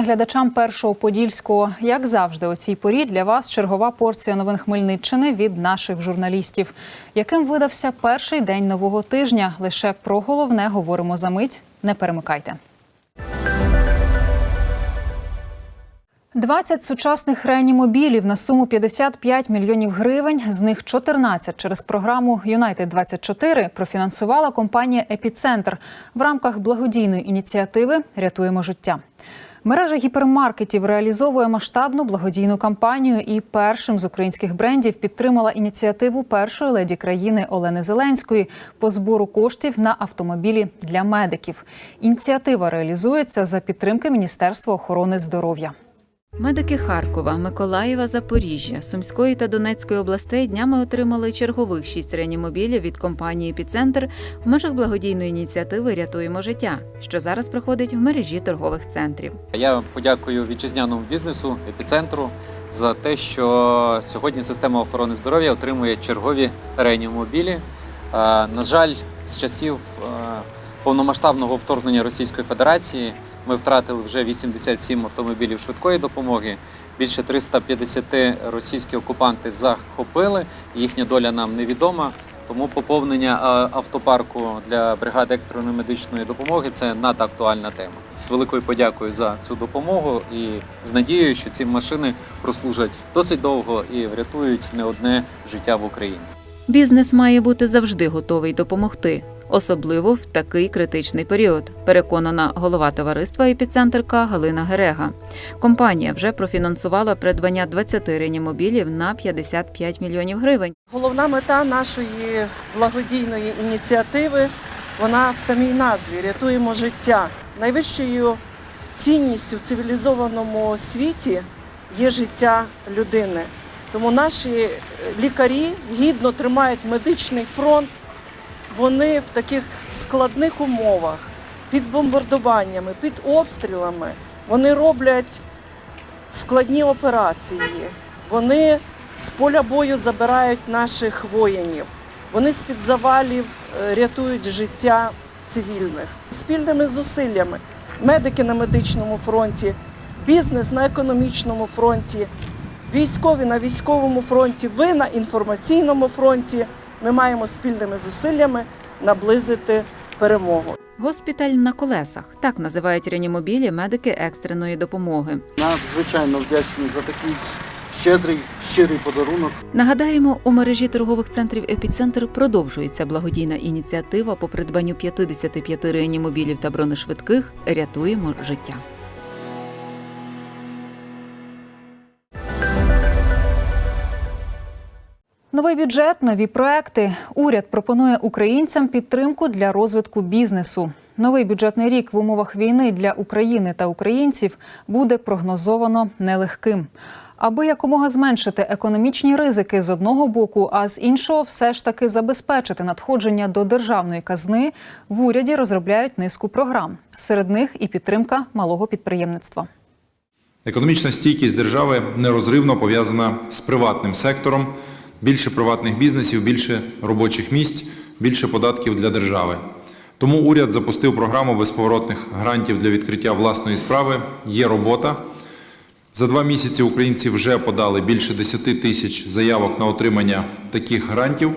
вітання глядачам першого подільського. Як завжди, у цій порі для вас чергова порція новин Хмельниччини від наших журналістів. Яким видався перший день нового тижня? Лише про головне говоримо за мить. Не перемикайте. 20 сучасних реанімобілів на суму 55 мільйонів гривень. З них 14 через програму Юнайтед 24 профінансувала компанія Епіцентр в рамках благодійної ініціативи Рятуємо життя. Мережа гіпермаркетів реалізовує масштабну благодійну кампанію і першим з українських брендів підтримала ініціативу першої леді країни Олени Зеленської по збору коштів на автомобілі для медиків. Ініціатива реалізується за підтримки Міністерства охорони здоров'я. Медики Харкова, Миколаєва, Запоріжжя, Сумської та Донецької областей днями отримали чергових шість реанімобілів від компанії «Епіцентр» в межах благодійної ініціативи Рятуємо життя, що зараз проходить в мережі торгових центрів. Я подякую вітчизняному бізнесу епіцентру за те, що сьогодні система охорони здоров'я отримує чергові реанімобілі. Е, На жаль, з часів е, повномасштабного вторгнення Російської Федерації ми втратили вже 87 автомобілів швидкої допомоги. Більше 350 російські окупанти захопили. Їхня доля нам невідома. Тому поповнення е, автопарку для бригади екстреної медичної допомоги це надактуальна тема. З великою подякою за цю допомогу і з надією, що ці машини прослужать досить довго і врятують не одне життя в Україні. Бізнес має бути завжди готовий допомогти, особливо в такий критичний період. Переконана голова товариства «Епіцентр К» Галина Герега. Компанія вже профінансувала придбання 20 реанімобілів на 55 мільйонів гривень. Головна мета нашої благодійної ініціативи вона в самій назві рятуємо життя. Найвищою цінністю в цивілізованому світі є життя людини. Тому наші лікарі гідно тримають медичний фронт. Вони в таких складних умовах, під бомбардуваннями, під обстрілами, вони роблять складні операції. Вони з поля бою забирають наших воїнів. Вони з-під завалів е, рятують життя цивільних. Спільними зусиллями медики на медичному фронті, бізнес на економічному фронті, військові на військовому фронті, ви на інформаційному фронті. Ми маємо спільними зусиллями наблизити перемогу. Госпіталь на колесах так називають реанімобілі медики екстреної допомоги. Надзвичайно вдячний за такий щедрий, щирий подарунок. Нагадаємо, у мережі торгових центрів «Епіцентр» продовжується благодійна ініціатива по придбанню 55 реанімобілів та бронешвидких Рятуємо життя. Новий бюджет, нові проекти. Уряд пропонує українцям підтримку для розвитку бізнесу. Новий бюджетний рік в умовах війни для України та українців буде прогнозовано нелегким. Аби якомога зменшити економічні ризики з одного боку, а з іншого, все ж таки забезпечити надходження до державної казни, в уряді розробляють низку програм. Серед них і підтримка малого підприємництва. Економічна стійкість держави нерозривно пов'язана з приватним сектором. Більше приватних бізнесів, більше робочих місць, більше податків для держави. Тому уряд запустив програму безповоротних грантів для відкриття власної справи. Є робота. За два місяці українці вже подали більше 10 тисяч заявок на отримання таких грантів.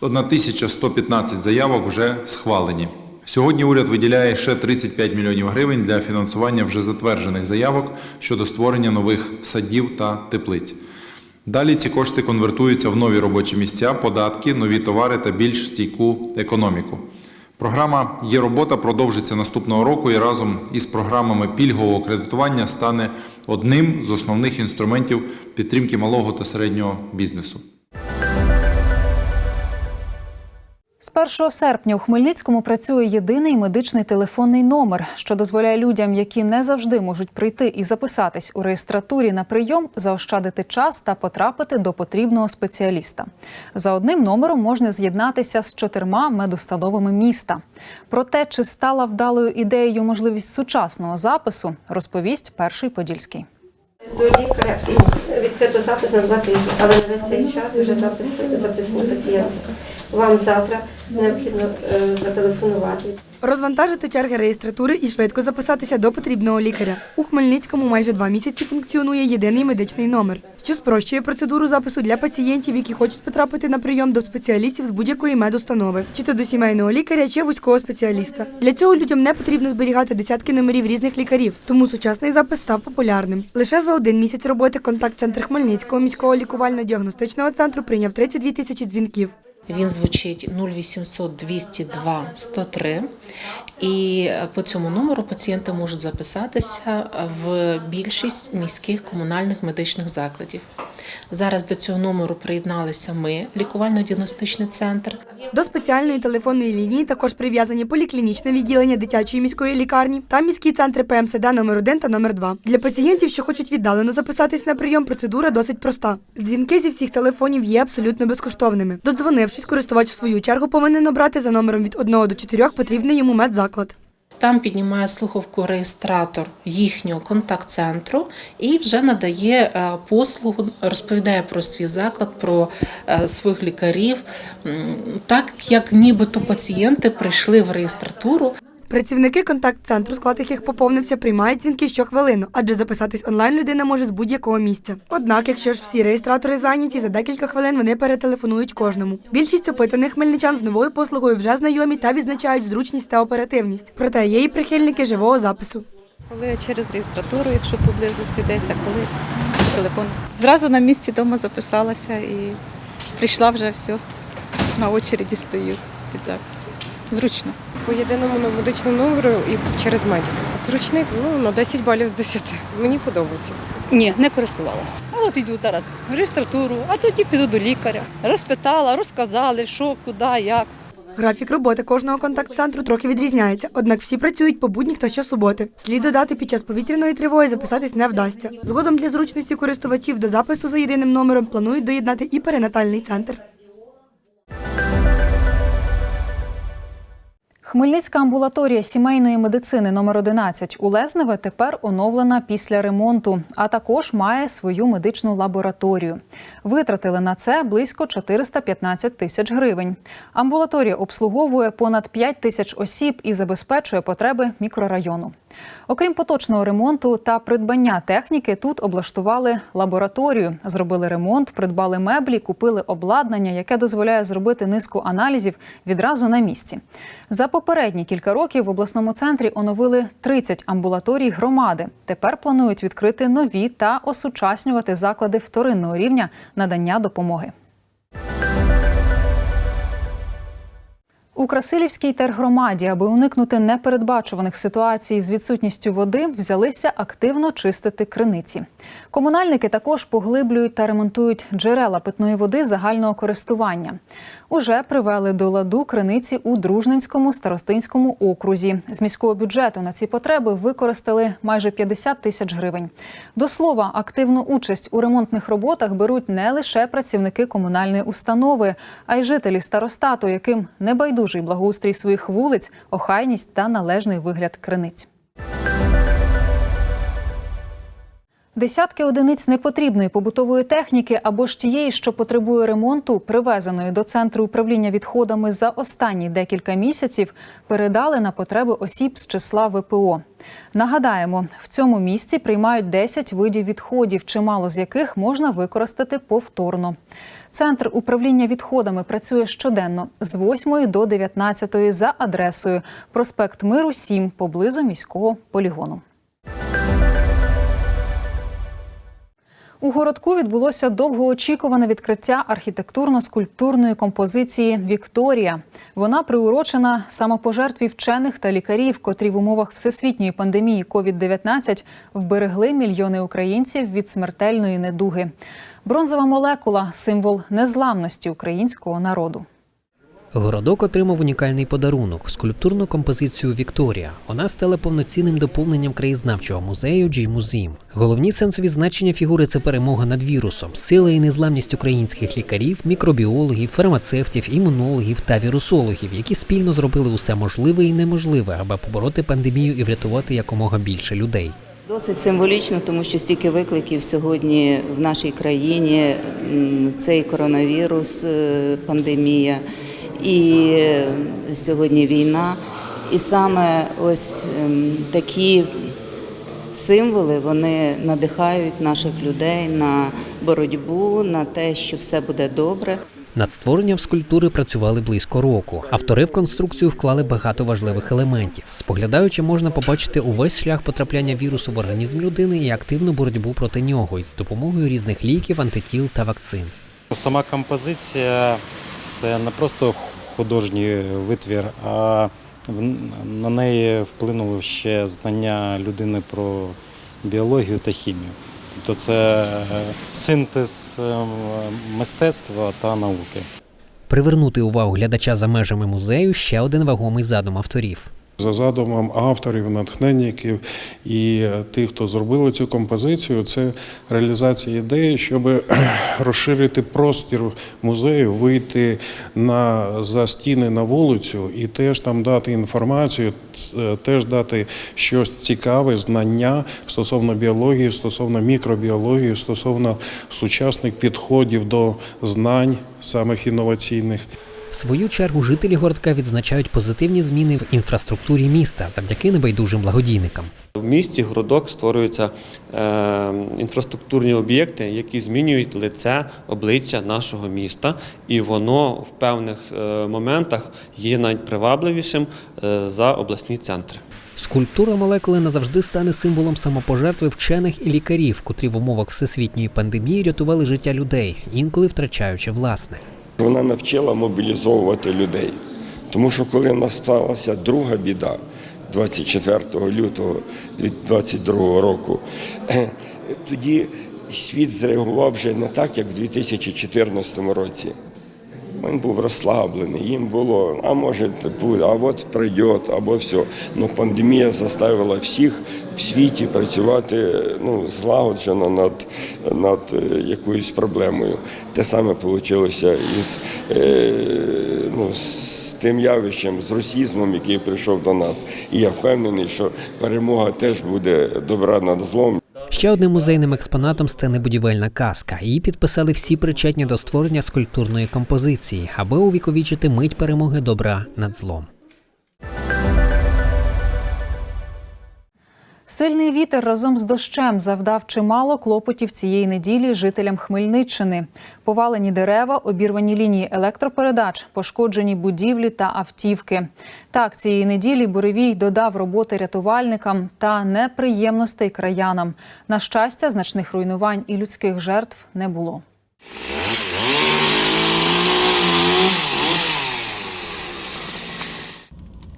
1115 заявок вже схвалені. Сьогодні уряд виділяє ще 35 мільйонів гривень для фінансування вже затверджених заявок щодо створення нових садів та теплиць. Далі ці кошти конвертуються в нові робочі місця, податки, нові товари та більш стійку економіку. Програма Є робота продовжиться наступного року і разом із програмами пільгового кредитування стане одним з основних інструментів підтримки малого та середнього бізнесу. З 1 серпня у Хмельницькому працює єдиний медичний телефонний номер, що дозволяє людям, які не завжди можуть прийти і записатись у реєстратурі на прийом, заощадити час та потрапити до потрібного спеціаліста. За одним номером можна з'єднатися з чотирма медустановами міста. Про те, чи стала вдалою ідеєю можливість сучасного запису, розповість перший подільський. до лікаря відкрито запис на два тижні, але на весь цей час вже запис записані пацієнти. Вам завтра необхідно е, зателефонувати. Розвантажити черги реєстратури і швидко записатися до потрібного лікаря. У Хмельницькому майже два місяці функціонує єдиний медичний номер, що спрощує процедуру запису для пацієнтів, які хочуть потрапити на прийом до спеціалістів з будь-якої медустанови, чи то до сімейного лікаря, чи вузького спеціаліста. Для цього людям не потрібно зберігати десятки номерів різних лікарів, тому сучасний запис став популярним. Лише за один місяць роботи контакт-центр Хмельницького міського лікувально-діагностичного центру прийняв 32 тисячі дзвінків. Він звучить 0800 202 103. І по цьому номеру пацієнти можуть записатися в більшість міських комунальних медичних закладів. Зараз до цього номеру приєдналися ми, лікувально-діагностичний центр. До спеціальної телефонної лінії також прив'язані поліклінічне відділення дитячої міської лікарні та міські центри ПМСД номер 1 та номер 2 Для пацієнтів, що хочуть віддалено записатись на прийом, процедура досить проста. Дзвінки зі всіх телефонів є абсолютно безкоштовними. Додзвонившись, користувач в свою чергу повинен обрати за номером від 1 до 4 потрібний йому медзаклад. Там піднімає слухавку реєстратор їхнього контакт-центру і вже надає е, послугу, розповідає про свій заклад, про е, своїх лікарів, так як нібито пацієнти прийшли в реєстратуру. Працівники контакт-центру, склад яких поповнився, приймають дзвінки щохвилину, адже записатись онлайн людина може з будь-якого місця. Однак, якщо ж всі реєстратори зайняті, за декілька хвилин вони перетелефонують кожному. Більшість опитаних хмельничан з новою послугою вже знайомі та відзначають зручність та оперативність. Проте є і прихильники живого запису. Коли через реєстратуру, якщо поблизості десь, а коли телефон. Зразу на місці вдома записалася і прийшла вже все. На очереді стою під запис. Зручно. По єдиному медичному номеру і через Медікс. Зручний, ну, на 10 балів з 10. Мені подобається. Ні, не користувалася. А от йду зараз в реєстратуру, а тоді піду до лікаря. Розпитала, розказали, що, куди, як. Графік роботи кожного контакт-центру трохи відрізняється, однак всі працюють по будніх та щосуботи. Слід додати, під час повітряної тривоги записатись не вдасться. Згодом для зручності користувачів до запису за єдиним номером планують доєднати і перинатальний центр. Хмельницька амбулаторія сімейної медицини номер 11 у Лезневе тепер оновлена після ремонту, а також має свою медичну лабораторію. Витратили на це близько 415 тисяч гривень. Амбулаторія обслуговує понад 5 тисяч осіб і забезпечує потреби мікрорайону. Окрім поточного ремонту та придбання техніки, тут облаштували лабораторію, зробили ремонт, придбали меблі, купили обладнання, яке дозволяє зробити низку аналізів відразу на місці. За попередні кілька років в обласному центрі оновили 30 амбулаторій громади. Тепер планують відкрити нові та осучаснювати заклади вторинного рівня надання допомоги. У Красилівській тергромаді, аби уникнути непередбачуваних ситуацій з відсутністю води, взялися активно чистити криниці. Комунальники також поглиблюють та ремонтують джерела питної води загального користування. Уже привели до ладу криниці у Дружненському старостинському окрузі. З міського бюджету на ці потреби використали майже 50 тисяч гривень. До слова, активну участь у ремонтних роботах беруть не лише працівники комунальної установи, а й жителі старостату, яким небайдужий благоустрій своїх вулиць, охайність та належний вигляд криниць. Десятки одиниць непотрібної побутової техніки або ж тієї, що потребує ремонту, привезеної до центру управління відходами за останні декілька місяців, передали на потреби осіб з числа ВПО. Нагадаємо, в цьому місці приймають 10 видів відходів, чимало з яких можна використати повторно. Центр управління відходами працює щоденно з 8 до 19 за адресою проспект Миру 7 поблизу міського полігону. У городку відбулося довгоочікуване відкриття архітектурно-скульптурної композиції Вікторія. Вона приурочена самопожертві вчених та лікарів, котрі в умовах всесвітньої пандемії COVID-19 вберегли мільйони українців від смертельної недуги. Бронзова молекула символ незламності українського народу. Городок отримав унікальний подарунок скульптурну композицію Вікторія. Вона стала повноцінним доповненням краєзнавчого музею Джей Музім. Головні сенсові значення фігури це перемога над вірусом, сила і незламність українських лікарів, мікробіологів, фармацевтів, імунологів та вірусологів, які спільно зробили усе можливе і неможливе, аби побороти пандемію і врятувати якомога більше людей. Досить символічно, тому що стільки викликів сьогодні в нашій країні. Цей коронавірус, е, пандемія і е, сьогодні війна. І саме ось ем, такі символи вони надихають наших людей на боротьбу, на те, що все буде добре. Над створенням скульптури працювали близько року. Автори в конструкцію вклали багато важливих елементів. Споглядаючи, можна побачити увесь шлях потрапляння вірусу в організм людини і активну боротьбу проти нього із допомогою різних ліків, антитіл та вакцин. Сама композиція це не просто художній витвір, а на неї вплинуло ще знання людини про біологію та хімію. Тобто це е, синтез е, мистецтва та науки. Привернути увагу глядача за межами музею ще один вагомий задум авторів. За задумом авторів, натхненників і тих, хто зробили цю композицію, це реалізація ідеї, щоб розширити простір музею, вийти на за стіни на вулицю і теж там дати інформацію, теж дати щось цікаве, знання стосовно біології, стосовно мікробіології, стосовно сучасних підходів до знань, самих інноваційних. В свою чергу жителі городка відзначають позитивні зміни в інфраструктурі міста завдяки небайдужим благодійникам. В місті городок створюються е, інфраструктурні об'єкти, які змінюють лице, обличчя нашого міста, і воно в певних е, моментах є навіть привабливішим е, за обласні центри. Скульптура молекули назавжди стане символом самопожертви вчених і лікарів, котрі в умовах всесвітньої пандемії рятували життя людей, інколи втрачаючи власне. Вона навчила мобілізовувати людей. Тому що коли в нас сталася друга біда 24 лютого 2022 року, тоді світ зреагував вже не так, як в 2014 році. Він був розслаблений, їм було, а може, а от прийде, або все. Ну, пандемія заставила всіх в світі працювати ну, злагоджено над, над е, якоюсь проблемою. Те саме вийшло із е, ну, з тим явищем, з росізмом, який прийшов до нас. І я впевнений, що перемога теж буде добра над злом. Ще одним музейним експонатом стане будівельна казка. Її підписали всі причетні до створення скульптурної композиції, аби увіковічити мить перемоги добра над злом. Сильний вітер разом з дощем завдав чимало клопотів цієї неділі жителям Хмельниччини. Повалені дерева, обірвані лінії електропередач, пошкоджені будівлі та автівки. Так, цієї неділі буревій додав роботи рятувальникам та неприємностей краянам. На щастя, значних руйнувань і людських жертв не було.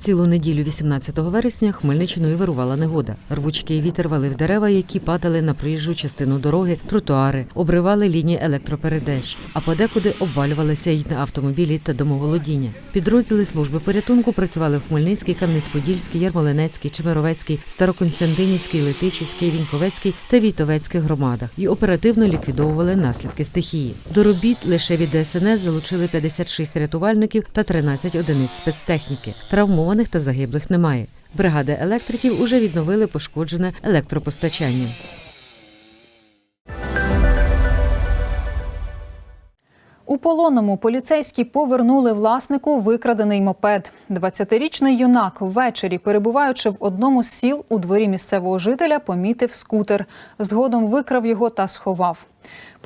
Цілу неділю 18 вересня Хмельниччиною вирувала негода. Рвучкий вітер валив дерева, які падали на проїжджу частину дороги, тротуари, обривали лінії електропередач, а подекуди обвалювалися й на автомобілі та домоволодіння. Підрозділи служби порятунку працювали в Хмельницькій, Кам'янець-Подільській, Ярмолинецькій, Чемеровецькій, Староконстантинівській, Летичівській, Віньковецькій та Війтовецьких громадах і оперативно ліквідовували наслідки стихії. До робіт лише від ДСНС залучили 56 рятувальників та 13 одиниць спецтехніки. Травмованих та загиблих немає. Бригади електриків уже відновили пошкоджене електропостачання. У полонному поліцейські повернули власнику викрадений мопед. 20-річний юнак ввечері, перебуваючи в одному з сіл у дворі місцевого жителя, помітив скутер. Згодом викрав його та сховав.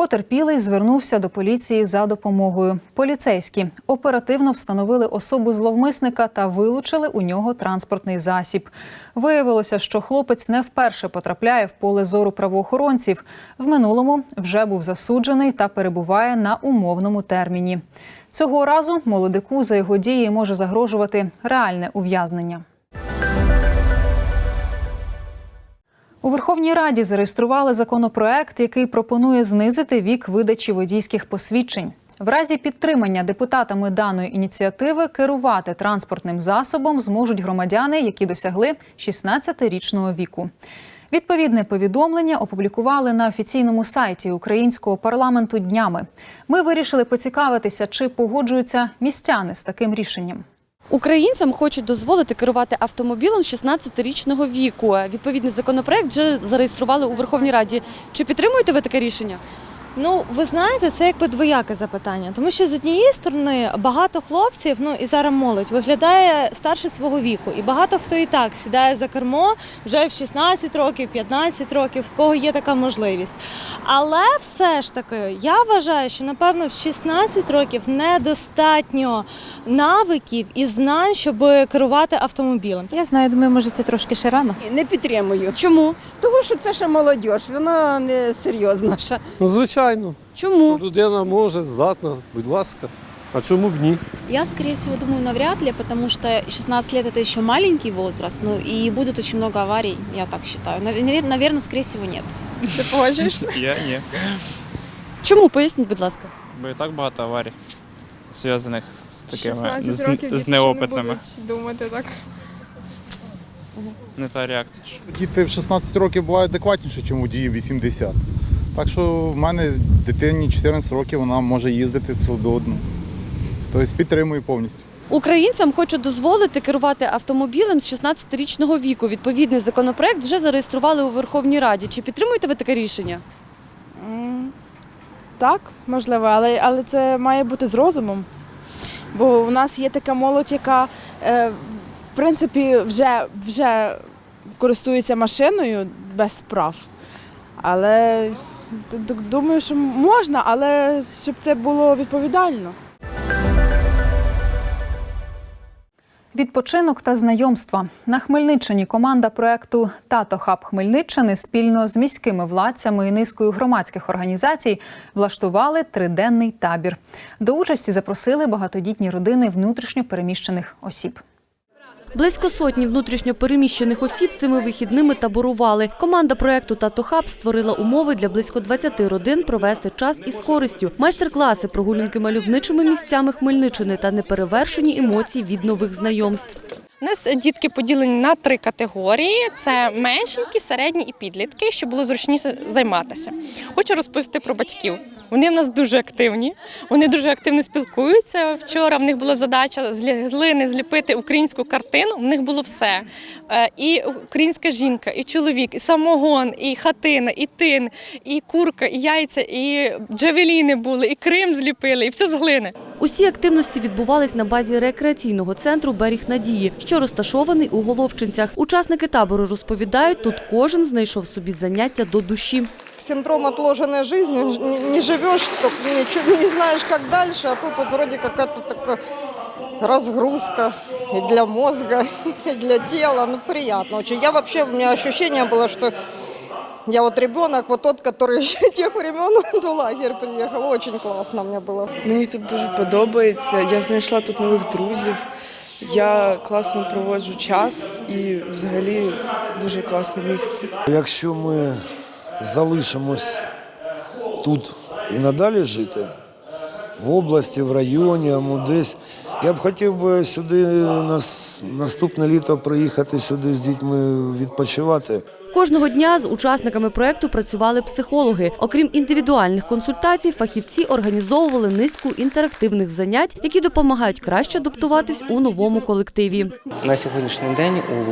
Потерпілий звернувся до поліції за допомогою. Поліцейські оперативно встановили особу зловмисника та вилучили у нього транспортний засіб. Виявилося, що хлопець не вперше потрапляє в поле зору правоохоронців. В минулому вже був засуджений та перебуває на умовному терміні. Цього разу молодику за його дії може загрожувати реальне ув'язнення. У Верховній Раді зареєстрували законопроект, який пропонує знизити вік видачі водійських посвідчень. В разі підтримання депутатами даної ініціативи керувати транспортним засобом зможуть громадяни, які досягли 16-річного віку. Відповідне повідомлення опублікували на офіційному сайті українського парламенту днями. Ми вирішили поцікавитися, чи погоджуються містяни з таким рішенням. Українцям хочуть дозволити керувати автомобілем з 16-річного віку. Відповідний законопроект вже зареєстрували у Верховній Раді. Чи підтримуєте ви таке рішення? Ну, ви знаєте, це якби двояке запитання, тому що з однієї сторони багато хлопців, ну і зараз молодь виглядає старше свого віку, і багато хто і так сідає за кермо вже в 16 років, 15 років, в кого є така можливість. Але все ж таки, я вважаю, що напевно в 16 років недостатньо навиків і знань, щоб керувати автомобілем. Я знаю, думаю, може це трошки ще рано. Не підтримую. Чому? Тому що це ще молодь, вона не серйозна. ще. Ну, звичайно. Чому? Що людина може, здатна, будь ласка. А чому б ні? Я, скорее всего, думаю, навряд ли, потому что 16 лет это еще маленький возраст, ну и будет очень много аварий, я так считаю. Наверное, скорее всего, нет. Ти погоджуєшся? Я ні. Чому? Поясніть, будь ласка. Бо і так багато аварій, зв'язаних з такими 16 з, років з діти неопитними. ще не будуть думати так. Не та реакція. Діти в 16 років бувають адекватніші, ніж водії в 80. Так що в мене дитині 14 років вона може їздити свободно. Тобто підтримую повністю. Українцям хочуть дозволити керувати автомобілем з 16-річного віку. Відповідний законопроект вже зареєстрували у Верховній Раді. Чи підтримуєте ви таке рішення? Так, можливо, але, але це має бути з розумом. Бо у нас є така молодь, яка е, в принципі вже, вже користується машиною без прав. Але думаю, що можна, але щоб це було відповідально. Відпочинок та знайомства на Хмельниччині команда проекту Тато Хаб Хмельниччини спільно з міськими владцями і низкою громадських організацій влаштували триденний табір. До участі запросили багатодітні родини внутрішньо переміщених осіб. Близько сотні внутрішньо переміщених осіб цими вихідними таборували. Команда проекту «Татохаб» створила умови для близько 20 родин провести час із користю. Майстер-класи, прогулянки мальовничими місцями Хмельниччини та неперевершені емоції від нових знайомств. У нас дітки поділені на три категорії: це меншенькі, середні і підлітки, щоб було зручніше займатися. Хочу розповісти про батьків. Вони в нас дуже активні, вони дуже активно спілкуються. Вчора в них була задача з глини зліпити українську картину. В них було все: Е, і українська жінка, і чоловік, і самогон, і хатина, і тин, і курка, і яйця, і джавеліни були, і Крим зліпили, і все з глини. Усі активності відбувались на базі рекреаційного центру Беріг Надії, що розташований у Головчинцях. Учасники табору розповідають, тут кожен знайшов собі заняття до душі. Синдром отложенной жизни, не, не ничего, не знаешь, как дальше, а тут вот вроде какая-то такая разгрузка и для мозга, и для тела, ну очень. Я вообще, у меня ощущение было, что я вот ребенок, вот тот, который еще тех времен в лагерь приехал. Очень классно мне было. Мені тут дуже подобається. Я знайшла тут нових друзів. Я класно проводжу час і взагалі дуже класне місце. Якщо ми залишимось тут і надалі жити, в області, в районі, або десь, я б хотів би сюди нас, наступне літо приїхати сюди з дітьми відпочивати. Кожного дня з учасниками проекту працювали психологи. Окрім індивідуальних консультацій, фахівці організовували низку інтерактивних занять, які допомагають краще адаптуватись у новому колективі. На сьогоднішній день у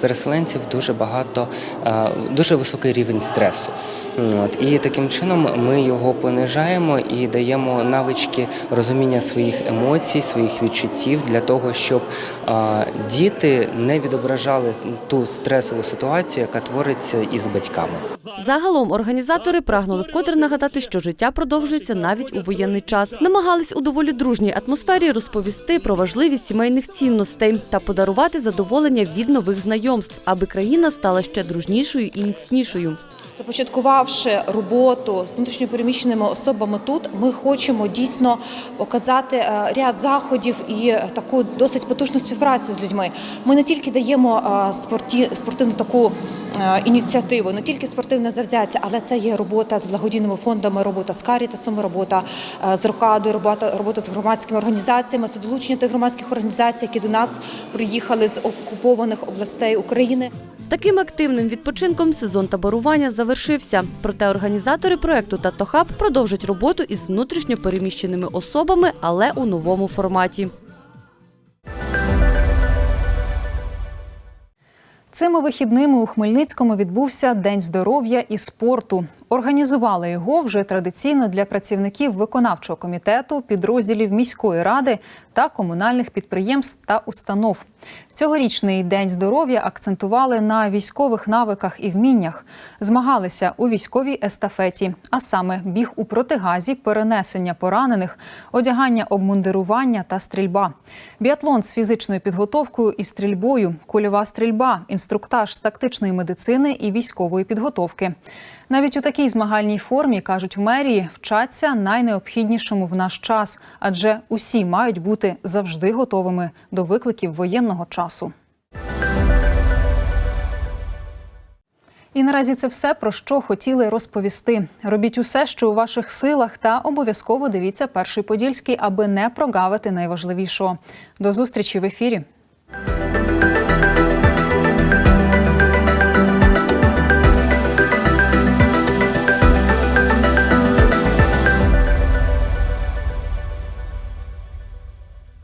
переселенців дуже багато, е, дуже високий рівень стресу. І таким чином ми його понижаємо і даємо навички розуміння своїх емоцій, своїх відчуттів для того, щоб е, діти не відображали ту стресову ситуацію, яка твориться із батьками. Загалом організатори прагнули вкотре нагадати, що життя продовжується навіть у воєнний час. Намагались у доволі дружній атмосфері розповісти про важливість сімейних цінностей та подарувати задоволення від нових знайомств, аби країна стала ще дружнішою і міцнішою. Започаткувавши роботу з внутрішньопереміщеними особами тут, ми хочемо дійсно показати е, ряд заходів і таку досить потужну співпрацю з людьми. Ми не тільки даємо е, спорті, спортивну таку ініціативу, не тільки спортивне завзяття, але це є робота з благодійними фондами, робота з Карітасом, робота е, з Рокадою, робота, робота з громадськими організаціями. Це долучення тих громадських організацій, які до нас приїхали з окупованих областей України. Таким активним відпочинком сезон таборування завершився. Проте організатори проекту «Татохаб» продовжать роботу із внутрішньо переміщеними особами, але у новому форматі. Цими вихідними у Хмельницькому відбувся День здоров'я і спорту. Організували його вже традиційно для працівників виконавчого комітету, підрозділів міської ради та комунальних підприємств та установ. Цьогорічний день здоров'я акцентували на військових навиках і вміннях. Змагалися у військовій естафеті, а саме біг у протигазі, перенесення поранених, одягання обмундирування та стрільба. Біатлон з фізичною підготовкою і стрільбою, кульова стрільба, інструктаж з тактичної медицини і військової підготовки. Навіть у такій змагальній формі, кажуть в мерії, вчаться найнеобхіднішому в наш час, адже усі мають бути завжди готовими до викликів воєнного часу. І наразі це все про що хотіли розповісти. Робіть усе, що у ваших силах, та обов'язково дивіться перший подільський, аби не прогавити найважливішого. До зустрічі в ефірі.